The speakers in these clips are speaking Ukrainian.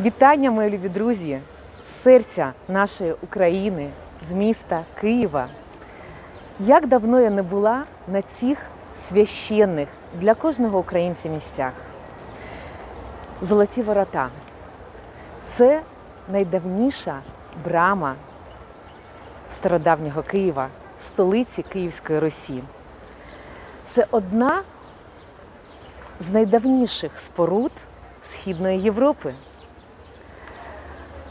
Вітання, мої любі друзі, серця нашої України, з міста Києва. Як давно я не була на цих священних для кожного українця місцях. Золоті ворота. Це найдавніша брама стародавнього Києва, столиці Київської Русі. Це одна з найдавніших споруд Східної Європи.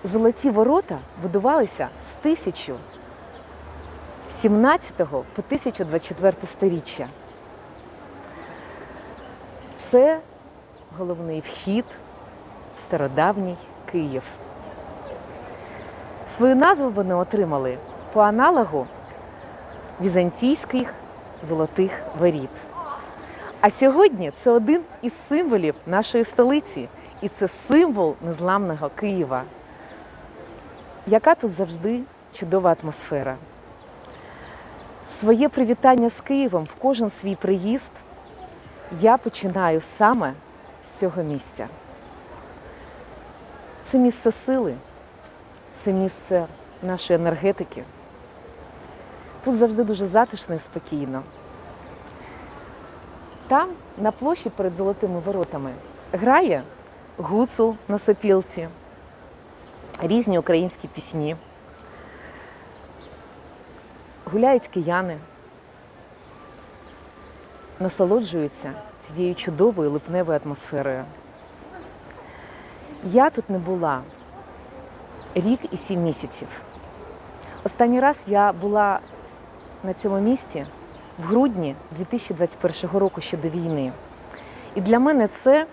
Золоті ворота будувалися з 1017 по 1024 сторіччя. Це головний вхід в стародавній Київ. Свою назву вони отримали по аналогу візантійських золотих воріт. А сьогодні це один із символів нашої столиці, і це символ незламного Києва. Яка тут завжди чудова атмосфера. Своє привітання з Києвом в кожен свій приїзд я починаю саме з цього місця. Це місце сили, це місце нашої енергетики. Тут завжди дуже затишно і спокійно. Там, на площі перед золотими воротами, грає гуцул на сопілці, різні українські пісні. Гуляють кияни, насолоджуються цією чудовою липневою атмосферою. Я тут не була рік і сім місяців. Останній раз я була на цьому місці в грудні 2021 року ще до війни. І для мене це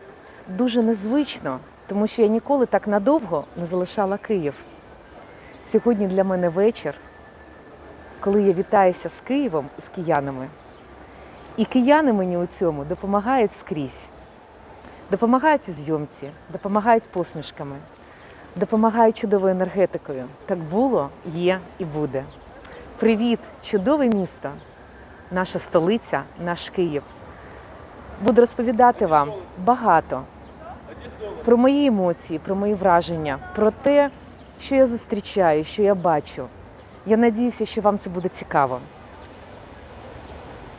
дуже незвично, тому що я ніколи так надовго не залишала Київ. Сьогодні для мене вечір, коли я вітаюся з Києвом, з киянами. І кияни мені у цьому допомагають скрізь. Допомагають у зйомці, допомагають посмішками, допомагають чудовою енергетикою. Так було, є і буде. Привіт, чудове місто, наша столиця, наш Київ. Буду розповідати вам багато про мої емоції, про мої враження, про те, що я зустрічаю, що я бачу. Я надіюся, що вам це буде цікаво.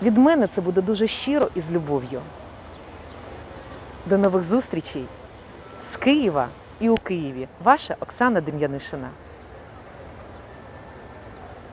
Від мене це буде дуже щиро і з любов'ю. До нових зустрічей з Києва і у Києві. Ваша Оксана Дем'янишина.